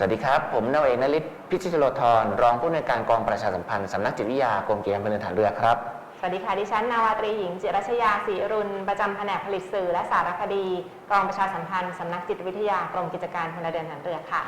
สวัสดีครับ ผมนาวเอกนฤทธิ์พิชิตโลธรรองผู้อำนวยการกองประชาสัมพันธ์สำนักจิตวิทยากรมกิจการพลเรือนฐานเรือครับ สวัสดีค่ะ ดิฉัน นาวาตรีหญิง จิรัชยาศรีอรุณ ประจำแผนกผลิตสื่อและสารคดี กองประชาสัมพันธ์สำนักจิตวิทยากรมกิจการพลเรือนฐานเรือค่ะ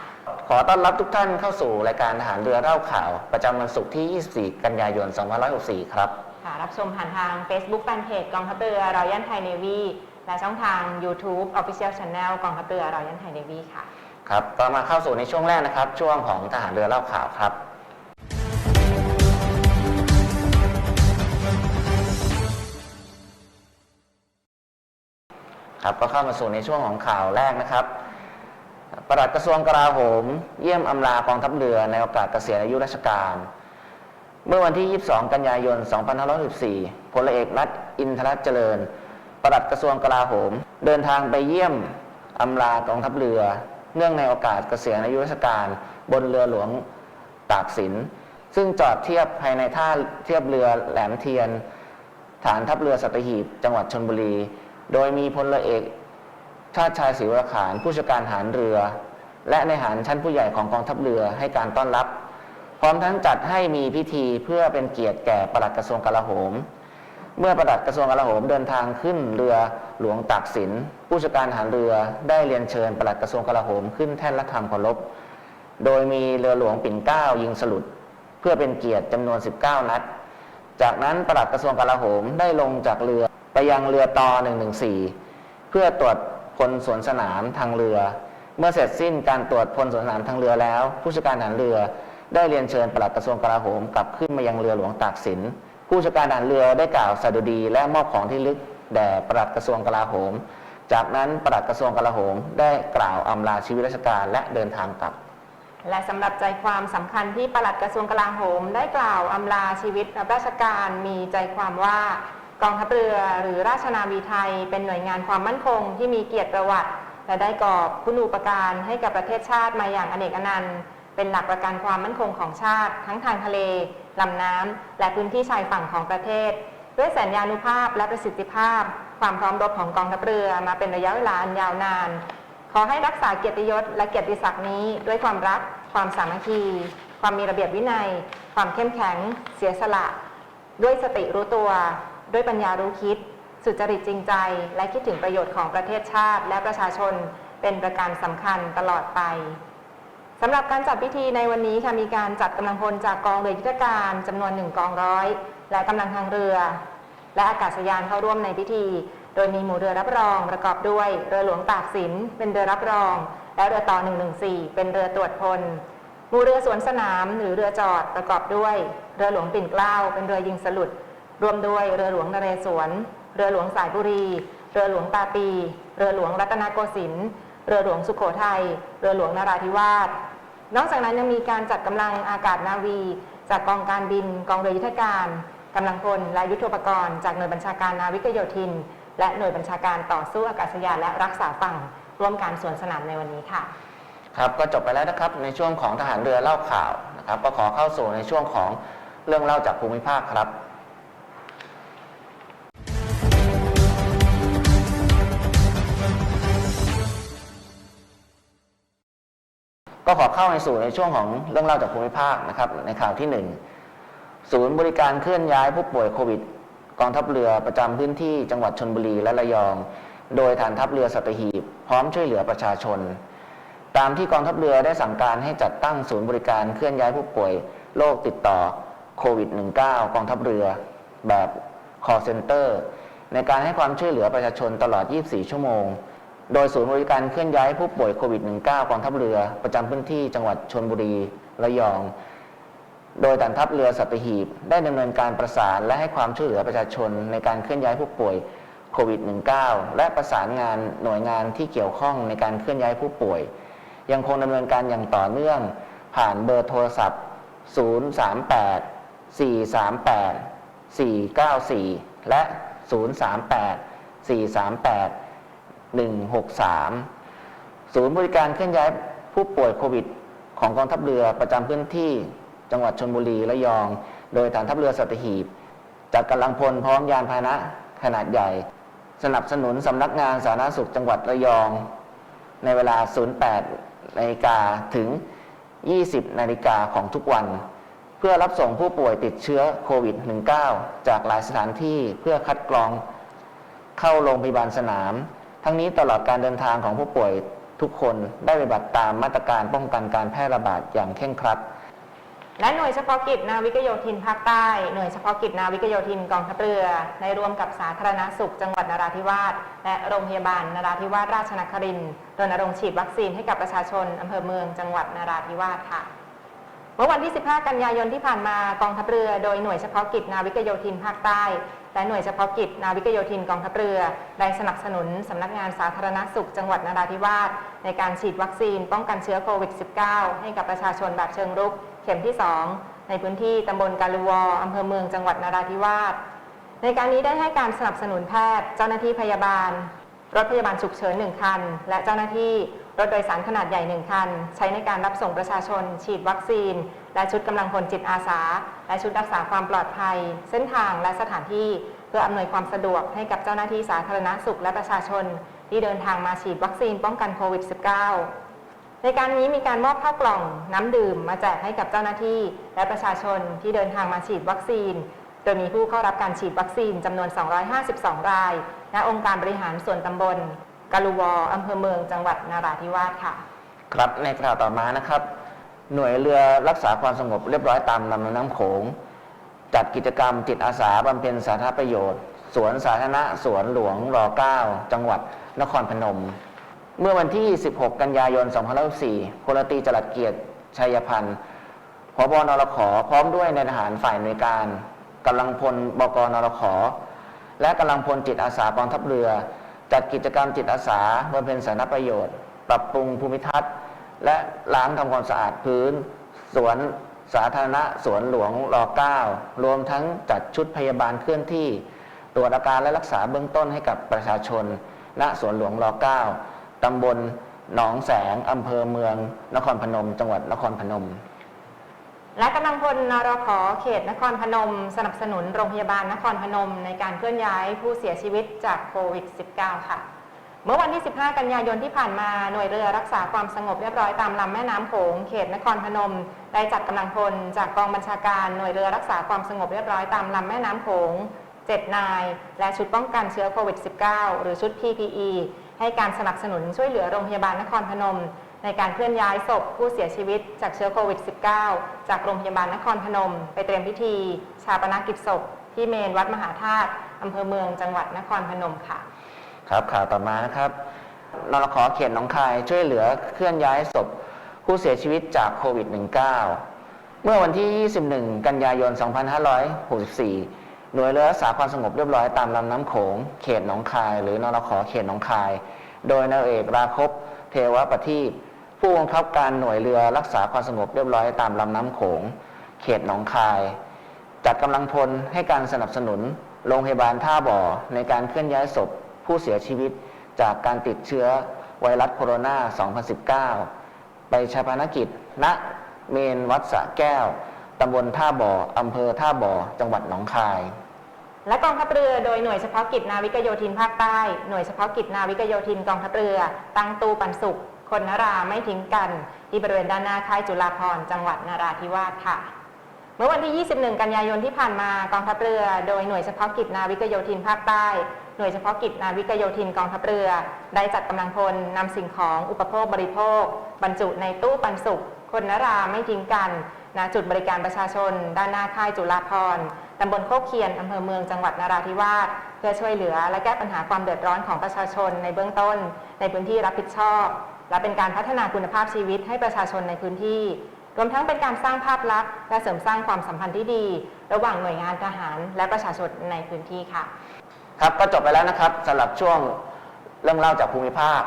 ขอต้อนรับทุกท่านเข้าสู่รายการทหารเรือเล่าข่าว ประจำวันศุกร์ที่ 24 กันยายน 2564 ครับค่ะรับชมผ่านทาง Facebook Fanpage กองทัพเรือรอยัลไทยเนวีและช่องทาง YouTube Official Channel กองทัพเรือรอยัลไทยเนวีค่ะ ครับก็มาเข้าสู่ในช่วงแรกนะครับ ช่วงของทหารเรือเล่าข่าวครับครับก็เข้ามาสู่ในช่วงของข่าวแรกนะครับปลัดกระทรวงกลาโหม เยี่ยมอำลากองทัพเรือในโอกาสเกษียณอายุราชการ เมื่อวันที่ 22 กันยายน 2514พลเอกรัฐอินทรเจริญปลัดกระทรวงกลาโหม เดินทางไปเยี่ยมอำลากองทัพเรือ เนื่องในโอกาสเกษียณอายุราชการ บนเรือหลวงตากสิน ซึ่งจอดเทียบภายในท่าเทียบเรือแหลมเทียน ฐานทัพเรือสัตหีบ จังหวัดชนบุรี โดยมีพลเรือเอกชาติชายศรีวรขานผู้จัดการฐานเรือ และในหารชั้นผู้ใหญ่ของกองทัพเรือให้การต้อนรับ พร้อมทั้งจัดให้มีพิธีเพื่อเป็นเกียรติแก่ปลัดกระทรวงกลาโหม เมื่อปลัดกระทรวงกลาโหมเดินทางขึ้นเรือหลวงตากสิน ผู้จัดการฐานเรือได้เรียนเชิญปลัดกระทรวงกลาโหมขึ้นแท่นรับธรรมเคารพ โดยมีเรือหลวงปิ่นเก้ายิงสลุด เพื่อเป็นเกียรติจำนวน 19 นัด จากนั้นปลัดกระทรวงกลาโหมได้ลงจากเรือไปยังเรือต่อ114 เพื่อตรวจพลสวนสนามทางเรือ เมื่อเสร็จสิ้นการตรวจพลสวนสนามทางเรือแล้ว ผู้จัดการฐานเรือได้เรียนเชิญปลัดกระทรวงกลาโหมกลับขึ้นมายังเรือหลวงตากสิน ผู้จัดการฐานเรือได้กล่าวสดุดี และมอบของที่ลึกแด่ปลัดกระทรวงกลาโหม จากนั้นปลัดกระทรวงกลาโหม ได้กล่าวอำลาชีวิตราชการและเดินทางกลับ และสำหรับใจความสำคัญที่ปลัดกระทรวงกลาโหม ได้กล่าวอำลาชีวิตรับราชการมีใจความว่ากองทัพเรือหรือราชนาวีไทย เป็นหน่วยงานความมั่นคงที่มีเกียรติประวัติ และได้ก่อคุณูปการให้กับประเทศชาติมาอย่างอเนกอนันต์ เป็นหลักประกันความมั่นคงของชาติ ทั้งทางทะเล ลำน้ำ และพื้นที่ชายฝั่งของประเทศ ด้วยสัญญานุภาพและประสิทธิภาพ ความพร้อมรบของกองทัพเรือมาเป็นระยะเวลาอันยาวนาน ขอให้รักษาเกียรติยศและเกียรติศักดิ์นี้ ด้วยความรัก ความสามัคคี ความมีระเบียบวินัย ความเข้มแข็ง เสียสละ ด้วยสติรู้ตัว ด้วยปัญญารู้คิด สุจริตจริงใจ และคิดถึงประโยชน์ของประเทศชาติ และประชาชนเป็นประการสำคัญตลอดไป สำหรับการจัดพิธีในวันนี้ค่ะมีการจัดกำลังพลจากกองเรือยุทธการจำนวนหนึ่งกองร้อย และกำลังทางเรือ และอากาศยานเข้าร่วมในพิธี โดยมีหมู่เรือรับรองประกอบด้วยเรือหลวงตากสินเป็นเรือรับรอง และเรือต่อ 114 เป็นเรือตรวจพลหมู่เรือสวนสนามหรือเรือจอดประกอบด้วย เรือหลวงปิ่นเกล้าเป็นเรือยิงสลุดรวมด้วยเรือหลวงนเรศวร เรือหลวงสายบุรี เรือหลวงตาปี เรือหลวงรัตนโกสินทร์ เรือหลวงสุโขทัย เรือหลวงนราธิวาส นอกจากนั้นยังมีการจัดกำลังอากาศนาวี จากกองการบิน กองเรือยุทธการกำลังพลและยุทธปกรณ์จากหน่วยบัญชาการนาวิกโยธิน และหน่วยบัญชาการต่อสู้อากาศยานและรักษาฝั่งร่วมการสวนสนามในวันนี้ค่ะ ครับก็จบไปแล้วนะครับในช่วงของทหารเรือเล่าข่าวนะครับ ก็ขอเข้าสู่ในช่วงของเรื่องเล่าจากภูมิภาคครับ ก็ขอเข้าในสู่ในช่วงของเรื่องเล่าจากภูมิภาคนะครับ ในข่าวที่หนึ่งศูนย์บริการเคลื่อนย้ายผู้ป่วยโควิด กองทัพเรือประจำพื้นที่จังหวัดชนบุรีและระยอง โดยฐานทัพเรือสัตหีบ พร้อมช่วยเหลือประชาชน ตามที่กองทัพเรือได้สั่งการให้จัดตั้งศูนย์บริการเคลื่อนย้ายผู้ป่วยโรคติดต่อโควิด -19 กองทัพเรือแบบ call center ในการให้ความช่วยเหลือประชาชนตลอด 24 ชั่วโมง โดยศูนย์บริการเคลื่อนย้ายผู้ป่วยโควิด -19 กองทัพเรือ ประจำพื้นที่จังหวัดชนบุรี ระยอง โดยฐานทัพเรือสัตหีบ ได้ดำเนินการประสานและให้ความช่วยเหลือประชาชนในการเคลื่อนย้ายผู้ป่วยโควิด -19 และประสานงานหน่วยงานที่เกี่ยวข้องในการเคลื่อนย้ายผู้ป่วย ยังคงดำเนินการอย่างต่อเนื่อง ผ่านเบอร์โทรศัพท์ 038 438 494 และ 038 438 163 ศูนย์บริการเคลื่อนย้ายผู้ป่วยโควิด ของกองทัพเรือประจำพื้นที่ จังหวัดชนบุรีระยอง โดยฐานทัพเรือสัตหีบจัดกำลังพลพร้อมยานพาหนะขนาดใหญ่ สนับสนุนสำนักงานสาธารณสุขจังหวัดระยอง ในเวลา 08นาฬิกาถึง 20นาฬิกาของทุกวัน เพื่อรับส่งผู้ป่วยติดเชื้อโควิด -19 จากหลายสถานที่เพื่อคัดกรองเข้าโรงพยาบาลสนาม ทั้งนี้ตลอดการเดินทางของผู้ป่วยทุกคนได้ปฏิบัติตามมาตรการป้องกันการแพร่ระบาดอย่างเคร่งครัด และหน่วยเฉพาะกิจนาวิกโยธินภาคใต้ หน่วยเฉพาะกิจนาวิกโยธินกองทัพเรือได้ร่วมกับสาธารณสุขจังหวัดนราธิวาสและโรงพยาบาลนราธิวาสราชนครินทร์รณรงค์ฉีดวัคซีนให้กับประชาชนอำเภอเมืองจังหวัดนราธิวาสค่ะเมื่อวันที่ 15 กันยายนที่ผ่านมากองทัพเรือ โดยหน่วยเฉพาะกิจนาวิกโยธินภาคใต้ และหน่วยเฉพาะกิจนาวิกโยธินกองทัพเรือได้สนับสนุนสำนักงานสาธารณสุขจังหวัดนราธิวาสในการฉีดวัคซีนป้องกันเชื้อโควิด -19 ให้กับประชาชนแบบเชิงรุก เข็มที่ 2 ในพื้นที่ตำบลกาลูวออำเภอเมืองจังหวัดนราธิวาสในการนี้ได้ให้การสนับสนุนแพทย์ เจ้าหน้าที่พยาบาล รถพยาบาลฉุกเฉินหนึ่งคัน และเจ้าหน้าที่ รถโดยสารขนาดใหญ่หนึ่งคัน ใช้ในการรับส่งประชาชน ฉีดวัคซีน และชุดกำลังพลจิตอาสา และชุดรักษาความปลอดภัย เส้นทางและสถานที่ เพื่ออำนวยความสะดวกให้กับเจ้าหน้าที่สาธารณสุขและประชาชน ที่เดินทางมาฉีดวัคซีนป้องกันโควิด -19 ในการนี้มีการมอบข้าวกล่องน้ำดื่ม มาแจกให้กับเจ้าหน้าที่ และประชาชนที่เดินทางมาฉีดวัคซีน โดยมีผู้เข้ารับการฉีดวัคซีนจำนวน 252 ราย ณ องค์การบริหารส่วนตำบล กาลูวออำเภอเมืองจังหวัดนราธิวาสค่ะ ครับในข่าวต่อมานะครับ หน่วยเรือรักษาความสงบเรียบร้อยตามลำน้ำโขง จัดกิจกรรมจิตอาสาบำเพ็ญสาธารณประโยชน์ สวนสาธารณะสวนหลวงร9จังหวัดนครพนม เมื่อวันที่ 16 กันยายน 2564พลตรีจรัสเกียรติชัยพันธ์พบนรขพร้อมด้วยในทหารฝ่ายหน่วยการกำลังพลบกนรขและกำลังพลจิตอาสากองทัพเรือ จัดกิจกรรมจิตอาสาบำเพ็ญสาธารณประโยชน์ ปรับปรุงภูมิทัศน์ และล้างทำความสะอาดพื้น สวนสาธารณะสวนหลวงร9รวมทั้งจัดชุดพยาบาลเคลื่อนที่ ตรวจอาการและรักษาเบื้องต้นให้กับประชาชน ณสวนหลวงร9ตำบลหนองแสงอำเภอเมือง นครพนม จังหวัดนครพนม และกำลังพลนรขเขตนครพนม สนับสนุนโรงพยาบาลนครพนม ในการเคลื่อนย้ายผู้เสียชีวิตจากโควิด -19 ค่ะ เมื่อวันที่ 15 กันยายนที่ผ่านมาหน่วยเรือรักษาความสงบเรียบร้อยตามลำแม่น้ำโขงเขตนครพนม ได้จัดกำลังพลจากกองบัญชาการหน่วยเรือรักษาความสงบเรียบร้อยตามลำแม่น้ำโขง7นาย และชุดป้องกันเชื้อโควิด -19 หรือชุด PPE ให้การสนับสนุนช่วยเหลือโรงพยาบาลนครพนม ในการเคลื่อนย้ายศพผู้เสียชีวิตจากเชื้อโควิด -19 จากโรงพยาบาลนครพนม ไปเตรียมพิธี ชาปนกิจศพ ที่เมนวัดมหาธาตุอำเภอเมืองจังหวัดนครพนมค่ะ ครับข่าวต่อมานะครับนรขอเขตหนองคายช่วยเหลือเคลื่อนย้ายศพผู้เสียชีวิตจากโควิด -19 เมื่อวันที่ 21 กันยายน 2564 หน่วยเรือรักษาความสงบเรียบร้อยตามลำน้ำโขง เขตหนองคาย หรือนรขอเขตหนองคาย โดยนายเอกราคบเทวประทีป ผู้บังคับการหน่วยเรือรักษาความสงบเรียบร้อยตามลำน้ำโขง เขตหนองคาย จัดกำลังพลให้การสนับสนุนโรงพยาบาลท่าบ่อ ในการเคลื่อนย้ายศพผู้เสียชีวิตจากการติดเชื้อไวรัสโคโรนา 2019 ไปชาปนกิจ ณ เมนวัดสะแก้ว ตำบลท่าบ่อ อำเภอท่าบ่อ จังหวัดหนองคาย และกองทัพเรือโดยหน่วยเฉพาะกิจนาวิกโยธินภาคใต้ หน่วยเฉพาะกิจนาวิกโยธินกองทัพเรือ ตั้งตู้ปันสุข คนนราไม่ทิ้งกัน ที่บริเวณด้านหน้าค่ายจุฬาภรณ์จังหวัดนราธิวาสค่ะ เมื่อวันที่ 21 กันยายนที่ผ่านมากองทัพเรือ โดยหน่วยเฉพาะกิจนาวิกโยธินภาคใต้หน่วยเฉพาะกิจนาวิกโยธินกองทัพเรือ ได้จัดกำลังพลนำสิ่งของอุปโภคบริโภค บรรจุในตู้ปันสุข คนนราไม่ทิ้งกันณจุดบริการประชาชน ด้านหน้าค่ายจุฬาภรณ์ตำบลโคกเคียนอำเภอเมืองจังหวัดนราธิวาสเพื่อช่วยเหลือและแก้ปัญหาความเดือดร้อนของประชาชนในเบื้องต้น ในพื้นที่รับผิดชอบ และเป็นการพัฒนาคุณภาพชีวิตให้ประชาชนในพื้นที่ รวมทั้งเป็นการสร้างภาพลักษณ์และเสริมสร้างความสัมพันธ์ที่ดี ระหว่างหน่วยงานทหารและประชาชนในพื้นที่ค่ะ ครับก็จบไปแล้วนะครับสำหรับช่วงเรื่องเล่าจากภูมิภาค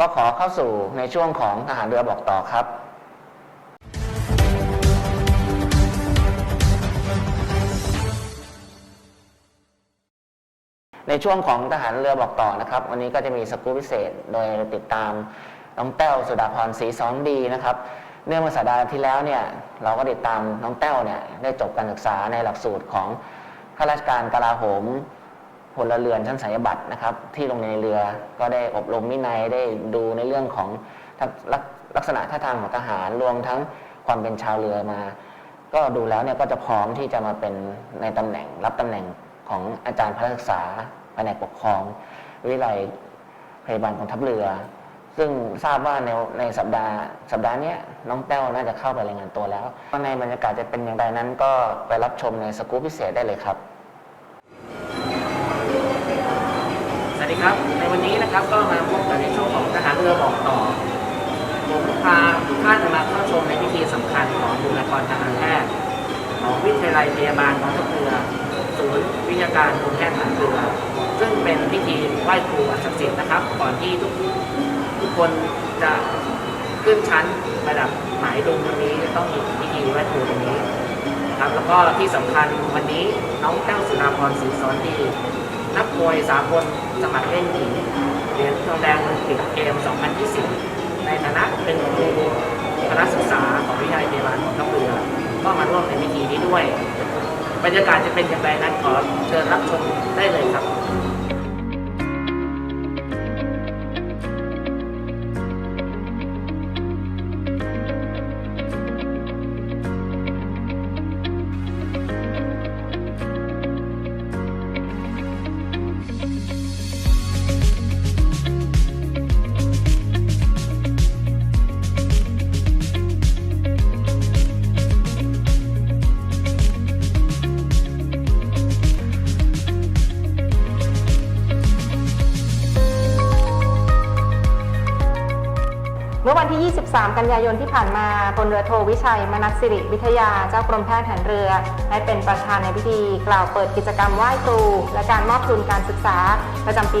ก็ขอเข้าสู่ในช่วงของทหารเรือบอกต่อครับในช่วงของทหารเรือบอกต่อนะครับ วันนี้ก็จะมีสกู๊ปพิเศษ โดยติดตาม น้องแต้วสุดาพรศรีสอนดีนะครับ เนื่องมาสัปดาห์ที่แล้วเนี่ยเราก็ติดตามน้องแต้วเนี่ยได้จบการศึกษาในหลักสูตรของข้าราชการกลาโหมพลเรือนชั้นสายบัตรนะครับ ที่โรงเรียนในเรือก็ได้อบรมวินัยได้ดูในเรื่องของลักษณะท่าทางของทหารรวมทั้งความเป็นชาวเรือมา ก็ดูแล้วเนี่ยก็จะพร้อมที่จะมาเป็นในตำแหน่งรับตำแหน่งของอาจารย์พระศึกษาแผนกปกครอง วิทยาลัยพยาบาลกองทัพเรือ ซึ่งทราบว่าในในสัปดาห์ สัปดาห์เนี้ยน้องแต้วน่าจะเข้าไปรายงานตัวแล้วในบรรยากาศจะเป็นอย่างไรนั้นก็ไปรับชมในสกู๊ปพิเศษได้เลยครับ สวัสดีครับ ในวันนี้นะครับก็มาพบกันในช่วงของทหารเรือบอกต่อผมพาทุกท่านมาเข้าชมในพิธีสำคัญของบุคลากรทางการแพทย์ของวิทยาลัยพยาบาลกองทัพเรือศูนย์วิทยาการกรมแพทย์ทหารเรือ ซึ่งเป็นพิธีไหว้ครูอันศักดิ์สิทธิ์นะครับ ก่อนที่ทุก ทุกคนจะขึ้นชั้นระดับหมายดุงตรงนี้จะต้องมีพิธีไหว้ครูตรงนี้ครับแล้วก็ที่สำคัญวันนี้น้องแต้วสุนาพรศรีสอนดีนักมวยสากลสมัครเล่นหญิงเหรียญทองแดงโอลิมปิกเกม 2020 ในฐานะเป็นครูคณะศึกษาของวิทยาลัยพยาบาลของทัพเรือก็มาร่วมในพิธีนี้ด้วย บรรยากาศจะเป็นอย่างไรนั้นขอเชิญรับชมได้เลยครับ ที่ 23 กันยายนที่ผ่านมาพลเรือโทวิชัย มนัสสิริวิทยา เจ้ากรมแพทย์ทหารเรือ ได้เป็นประธานในพิธี กล่าวเปิดกิจกรรมไหว้ครู และการมอบทุนการศึกษาประจำปี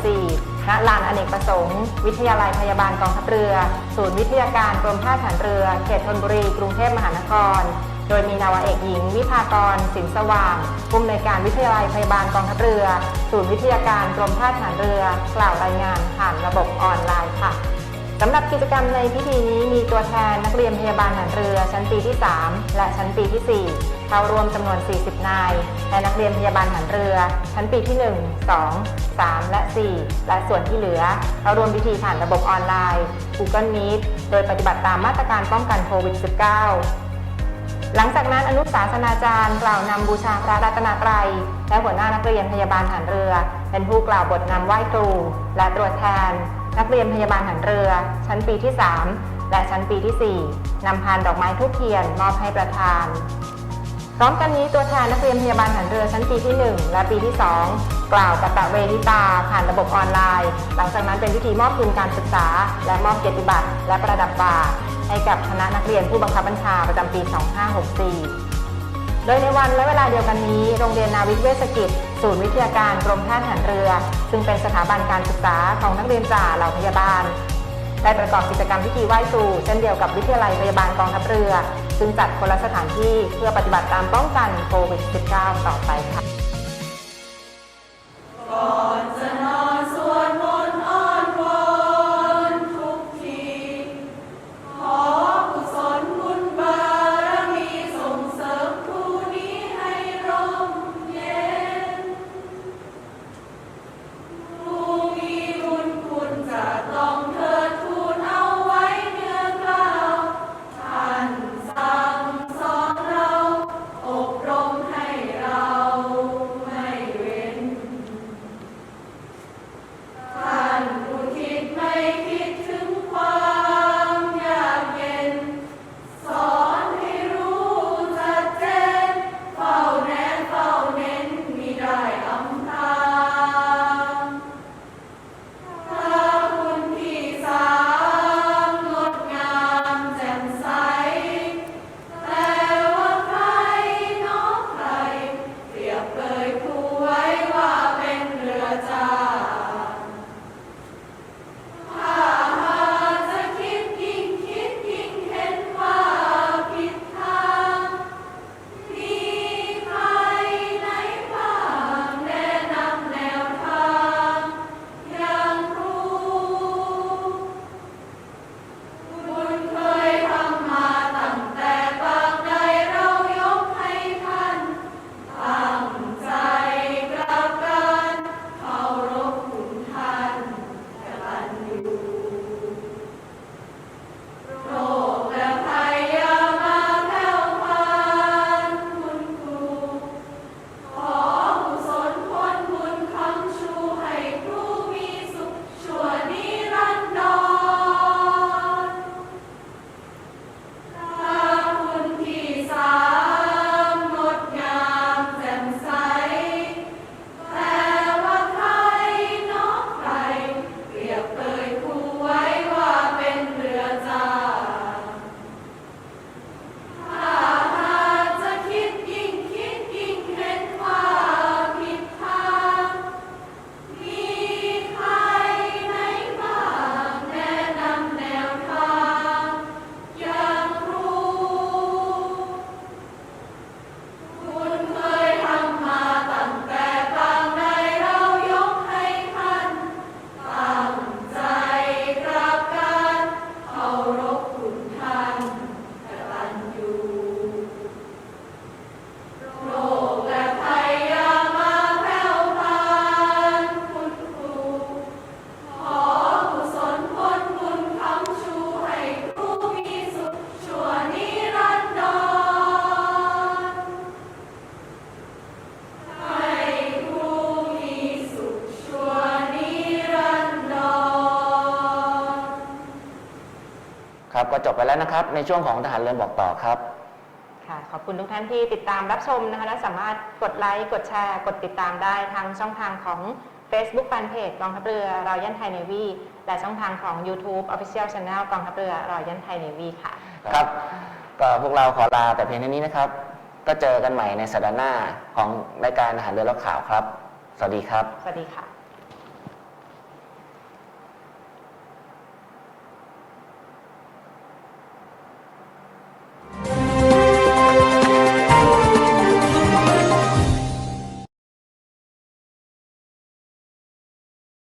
2564 ณ ลานอเนกประสงค์ วิทยาลัยพยาบาลกองทัพเรือ ศูนย์วิทยาการกรมแพทย์ทหารเรือ เขตธนบุรี กรุงเทพมหานคร โดยมีนาวาเอกหญิง วิภากร สินสว่างผู้อำนวยการวิทยาลัยพยาบาลกองทัพเรือ ศูนย์วิทยาการกรมแพทย์ทหารเรือ กล่าวรายงานผ่านระบบออนไลน์ค่ะำหรับกิจกรรมในพิธีนี้มีตัวแทนนักเรียนพยาบาลทหารเรือ ชั้นปีที่ 3 และชั้นปีที่ 4 เข้าร่วมจำนวน 40 นาย และนักเรียนพยาบาลทหารเรือ ชั้นปีที่ 1 2 3 และ 4 และส่วนที่เหลือเข้าร่วมพิธีผ่านระบบออนไลน์ Google Meet โดยปฏิบัติตามมาตรการป้องกันโควิด -19 หลังจากนั้นอนุสาสนาจารย์กล่าวนำบูชาพระรัตนตรัย และหัวหน้านักเรียนพยาบาลฐานเรือ เป็นผู้กล่าวบทนำไหว้ครู และตรวจแทน นักเรียนพยาบาลฐานเรือ ชั้นปีที่ 3 และชั้นปีที่ 4นำพานดอกไม้ทุกเทียนมอบให้ประธาน พร้อมกันนี้ตัวแทนนักเรียนพยาบาลฐานเรือชั้นปีที่ 1 และปีที่ 2 กล่าวกับตะเวทิตา ผ่านระบบออนไลน์ หลังจากนั้นเป็นพิธีมอบทุนการศึกษา และมอบเกียรติบัตรและประดับบ่าให้กับคณะนักเรียนผู้บังคับบัญชาประจำปี 2564 โดยในวันและเวลาเดียวกันนี้ โรงเรียนนาวิกเวชกิจ ศูนย์วิทยาการกรมแพทย์ทหารเรือ ซึ่งเป็นสถาบันการศึกษาของนักเรียนจ่าเหล่าพยาบาล ได้ประกอบกิจกรรมพิธีไหว้ครูเช่นเดียวกับวิทยาลัยพยาบาลกองทัพเรือ ซึ่งจัดคนละสถานที่เพื่อปฏิบัติตามป้องกันโควิด -19 ต่อไปค่ะ จบไปแล้วนะครับ ในช่วงของทหารเรือบอกต่อครับค่ะขอบคุณทุกท่านที่ติดตามรับชมนะคะและสามารถกดไลค์กดแชร์กดติดตามได้ทางช่องทางของ Facebook Fanpage กองทัพเรือรอยัลไทยเนวีและช่องทางของ YouTube Official Channel กองทัพเรือรอยัลไทยเนวีค่ะ ครับก็พวกเราขอลาแต่เพียงเท่านี้นะครับ ก็เจอกันใหม่ในสัปดาห์หน้าของรายการทหารเรือและข่าวครับ สวัสดีครับ สวัสดีค่ะ